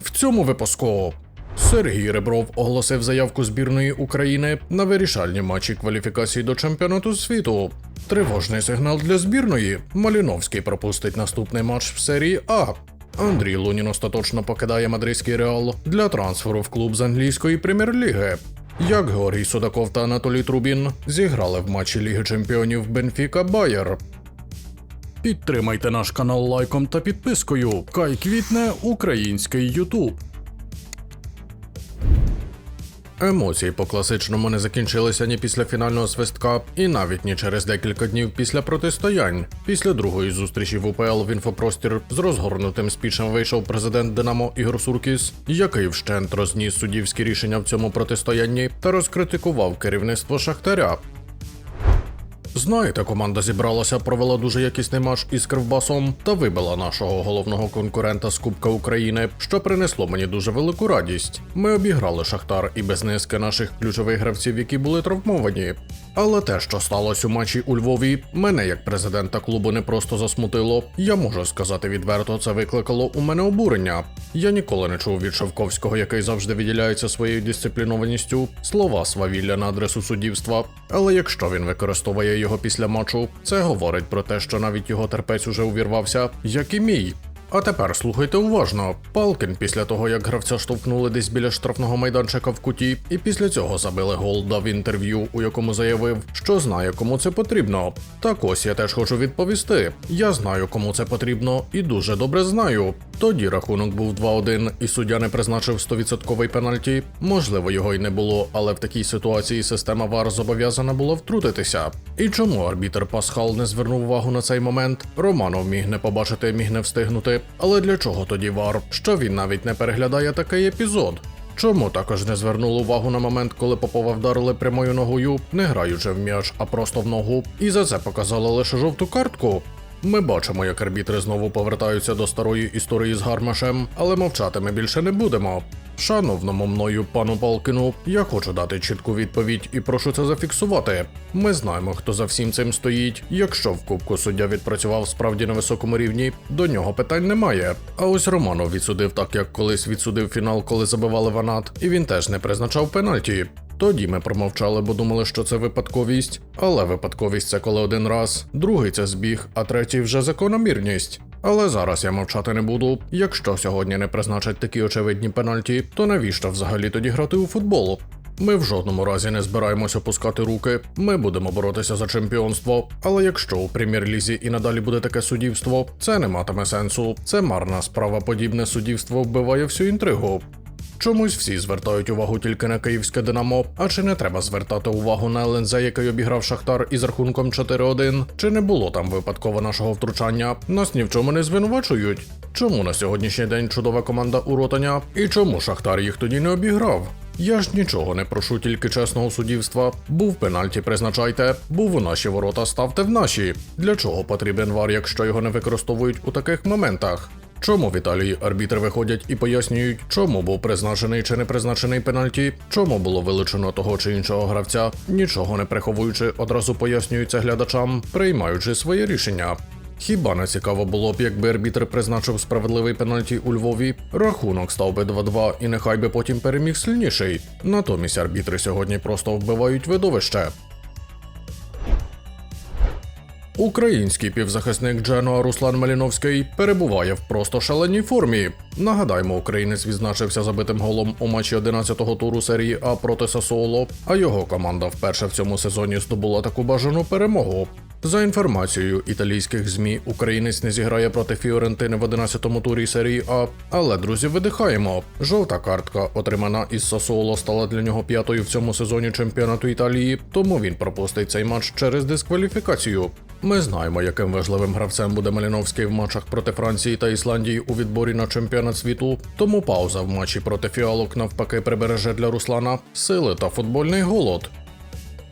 В цьому випуску Сергій Ребров оголосив заявку збірної України на вирішальні матчі кваліфікації до чемпіонату світу. Тривожний сигнал для збірної. Маліновський пропустить наступний матч в серії А. Андрій Лунін остаточно покидає мадридський реал для трансферу в клуб з англійської прем'єр-ліги. Як Георгій Судаков та Анатолій Трубін зіграли в матчі Ліги Чемпіонів Бенфіка Байер. Підтримайте наш канал лайком та підпискою. Кай квітне український Ютуб. Емоції по класичному не закінчилися ні після фінального свистка, і навіть ні через декілька днів після протистоянь. Після другої зустрічі в УПЛ в інфопростір з розгорнутим спічем вийшов президент Динамо Ігор Суркіс, який вщент розніс суддівські рішення в цьому протистоянні та розкритикував керівництво Шахтаря. Знаєте, команда зібралася, провела дуже якісний матч із Кривбасом та вибила нашого головного конкурента з Кубка України, що принесло мені дуже велику радість. Ми обіграли Шахтар і без низки наших ключових гравців, які були травмовані. Але те, що сталося у матчі у Львові, мене як президента клубу не просто засмутило. Я можу сказати відверто, це викликало у мене обурення. Я ніколи не чув від Шевковського, який завжди виділяється своєю дисциплінованістю, слова свавілля на адресу суддівства. Але якщо він використовує його після матчу, це говорить про те, що навіть його терпець уже увірвався, як і мій. А тепер слухайте уважно. Палкін після того, як гравця штовхнули десь біля штрафного майданчика в куті, і після цього забили гол, дав інтерв'ю, у якому заявив, що знає, кому це потрібно. Так ось я теж хочу відповісти. Я знаю, кому це потрібно, і дуже добре знаю. Тоді рахунок був 2-1, і суддя не призначив 100% пенальті. Можливо, його й не було, але в такій ситуації система ВАР зобов'язана була втрутитися. І чому арбітер Пасхал не звернув увагу на цей момент? Романов міг не побачити, міг не встигнути. Але для чого тоді ВАР? Що він навіть не переглядає такий епізод? Чому також не звернули увагу на момент, коли Попова вдарили прямою ногою, не граючи в м'яч, а просто в ногу, і за це показали лише жовту картку? Ми бачимо, як арбітри знову повертаються до старої історії з гармашем, але мовчати ми більше не будемо. Шановному мною пану Палкіну, я хочу дати чітку відповідь і прошу це зафіксувати. Ми знаємо, хто за всім цим стоїть. Якщо в кубку суддя відпрацював справді на високому рівні, до нього питань немає. А ось Романов відсудив так, як колись відсудив фінал, коли забивали ванат, і він теж не призначав пенальті. Тоді ми промовчали, бо думали, що це випадковість. Але випадковість це коли один раз, другий це збіг, а третій вже закономірність. Але зараз я мовчати не буду. Якщо сьогодні не призначать такі очевидні пенальті, то навіщо взагалі тоді грати у футбол? Ми в жодному разі не збираємось опускати руки. Ми будемо боротися за чемпіонство. Але якщо у прем'єр-лізі і надалі буде таке суддівство, це не матиме сенсу. Це марна справа. Подібне суддівство вбиває всю інтригу. Чомусь всі звертають увагу тільки на київське Динамо. А чи не треба звертати увагу на ЛНЗ, який обіграв Шахтар із рахунком 4-1? Чи не було там випадково нашого втручання? Нас ні в чому не звинувачують. Чому на сьогоднішній день чудова команда уротання? І чому Шахтар їх тоді не обіграв? Я ж нічого не прошу, тільки чесного суддівства. Був пенальті, призначайте, був у наші ворота, ставте в наші. Для чого потрібен вар, якщо його не використовують у таких моментах? Чому в Італії арбітри виходять і пояснюють, чому був призначений чи не призначений пенальті, чому було вилучено того чи іншого гравця, нічого не приховуючи, одразу пояснюються глядачам, приймаючи своє рішення. Хіба не цікаво було б, якби арбітр призначив справедливий пенальті у Львові? Рахунок став би 2-2 і нехай би потім переміг сильніший. Натомість арбітри сьогодні просто вбивають видовище. Український півзахисник Дженуа Руслан Маліновський перебуває в просто шаленій формі. Нагадаємо, українець відзначився забитим голом у матчі 11-го туру серії А проти Сасуоло, а його команда вперше в цьому сезоні здобула таку бажану перемогу. За інформацією італійських змі, українець не зіграє проти Фіорентини в 11-му турі серії А. Але друзі, видихаємо. Жовта картка, отримана із Сасуоло, стала для нього п'ятою в цьому сезоні чемпіонату Італії, тому він пропустить цей матч через дискваліфікацію. Ми знаємо, яким важливим гравцем буде Маліновський в матчах проти Франції та Ісландії у відборі на чемпіонат світу. Тому пауза в матчі проти фіалок навпаки прибереже для Руслана сили та футбольний голод.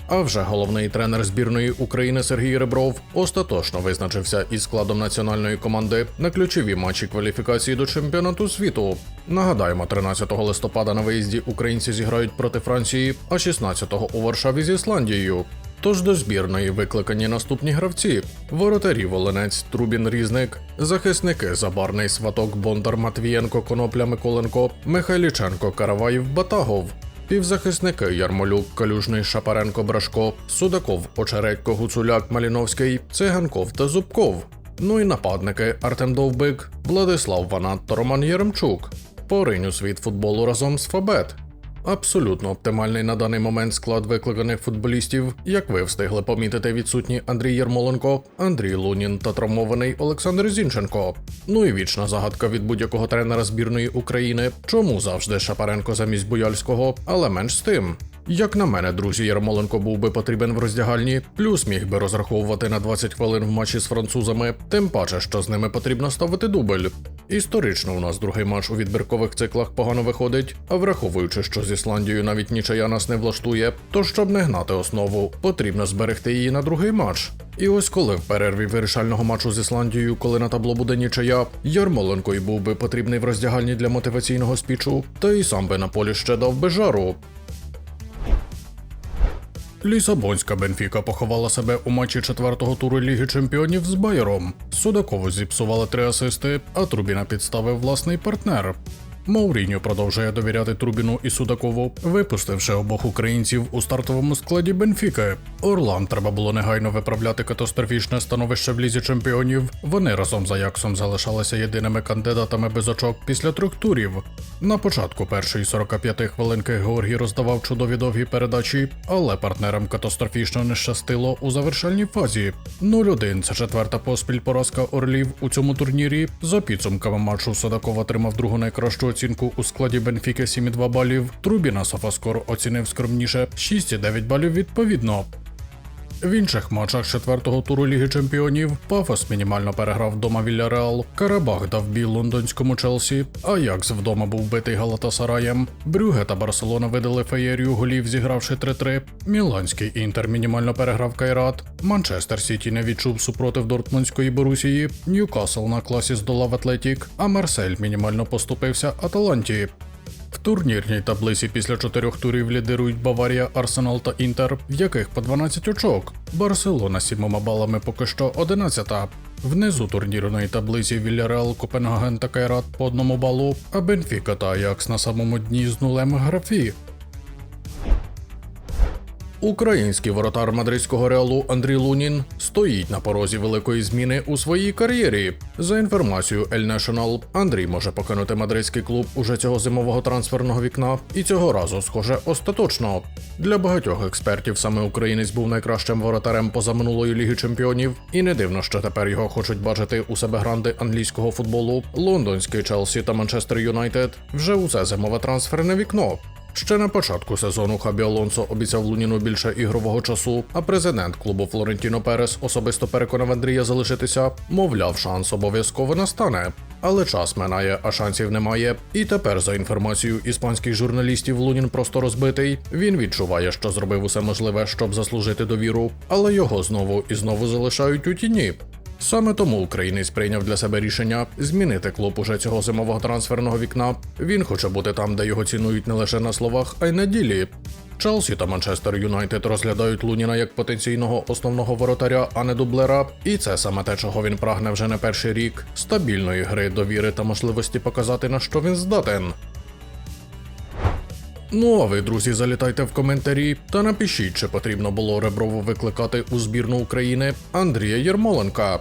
А вже головний тренер збірної України Сергій Ребров остаточно визначився із складом національної команди на ключові матчі кваліфікації до чемпіонату світу. Нагадаємо, 13 листопада на виїзді українці зіграють проти Франції, а 16-го у Варшаві з Ісландією. Тож до збірної викликані наступні гравці: воротарі Волинець, Трубін Різник, захисники Забарний Сваток Бондар Матвієнко Конопля Миколенко, Михайліченко Караваєв Батагов. Півзахисники Ярмолюк, Калюжний, Шапаренко, Брашко, Судаков, Очередько, Гуцуляк, Маліновський, Циганков та Зубков. Ну і нападники Артем Довбик, Владислав Ванат та Роман Єремчук. Поринь у світ футболу разом з Фабет. Абсолютно оптимальний на даний момент склад викликаних футболістів, як ви встигли помітити відсутні Андрій Єрмоленко, Андрій Лунін та травмований Олександр Зінченко. Ну і вічна загадка від будь-якого тренера збірної України, чому завжди Шапаренко замість Буяльського, але менш з тим. Як на мене, друзі, Ярмоленко був би потрібен в роздягальні, плюс міг би розраховувати на 20 хвилин в матчі з французами, тим паче, що з ними потрібно ставити дубль. Історично у нас другий матч у відбіркових циклах погано виходить, а враховуючи, що з Ісландією навіть нічия нас не влаштує, то щоб не гнати основу, потрібно зберегти її на другий матч. І ось коли в перерві вирішального матчу з Ісландією, коли на табло буде нічия, Ярмоленко й був би потрібний в роздягальні для мотиваційного спічу, та й сам би на полі ще дав би жару. Лісабонська Бенфіка поховала себе у матчі четвертого туру Ліги Чемпіонів з Байером. Судакову зіпсували три асисти, а Трубіна підставив власний партнер. Мауріньо продовжує довіряти Трубіну і Судакову, випустивши обох українців у стартовому складі Бенфіки. Орлан треба було негайно виправляти катастрофічне становище в лізі чемпіонів. Вони разом з Аяксом залишалися єдиними кандидатами без очок після трьох турів. На початку першої 45 хвилинки Георгій роздавав чудові довгі передачі, але партнерам катастрофічно не щастило у завершальній фазі. 0-1 – це четверта поспіль поразка Орлів у цьому турнірі. За підсумками матчу Судаков отримав другу найкращу оцінку у складі Бенфіки 7,2 балів. Трубіна Софаскор оцінив скромніше 6,9 балів відповідно. В інших матчах четвертого туру Ліги Чемпіонів Пафос мінімально переграв вдома Вільяреал, Карабах дав бій лондонському Челсі, Аякс вдома був битий Галатасараєм, Брюге та Барселона видали феєрію голів, зігравши 3-3, Міланський Інтер мінімально переграв Кайрат, Манчестер Сіті не відчув супротив Дортмундської Борусії, Ньюкасл на класі здолав Атлетік, а Марсель мінімально поступився Аталанті. В турнірній таблиці після чотирьох турів лідирують Баварія, Арсенал та Інтер, в яких по 12 очок. Барселона сімома балами поки що 11-та. Внизу турнірної таблиці Вільяреал, Копенгаген та Кайрат по одному балу, а Бенфіка та Аякс на самому дні з нулем графі. Український воротар мадридського реалу Андрій Лунін стоїть на порозі великої зміни у своїй кар'єрі. За інформацією El National, Андрій може покинути мадридський клуб уже цього зимового трансферного вікна, і цього разу, схоже, остаточно. Для багатьох експертів саме українець був найкращим воротарем позаминулої ліги чемпіонів, і не дивно, що тепер його хочуть бачити у себе гранди англійського футболу, лондонський Челсі та Манчестер Юнайтед вже усе зимове трансферне вікно. Ще на початку сезону Хабі Алонсо обіцяв Луніну більше ігрового часу, а президент клубу Флорентіно Перес особисто переконав Андрія залишитися, мовляв, шанс обов'язково настане. Але час минає, а шансів немає. І тепер, за інформацією іспанських журналістів, Лунін просто розбитий. Він відчуває, що зробив усе можливе, щоб заслужити довіру, але його знову і знову залишають у тіні. Саме тому українець прийняв для себе рішення змінити клуб уже цього зимового трансферного вікна. Він хоче бути там, де його цінують не лише на словах, а й на ділі. Челсі та Манчестер Юнайтед розглядають Луніна як потенційного основного воротаря, а не дублера. І це саме те, чого він прагне вже не перший рік: стабільної гри, довіри та можливості показати на що він здатен. Ну а ви, друзі, залітайте в коментарі та напишіть, чи потрібно було Реброву викликати у збірну України Андрія Єрмоленка.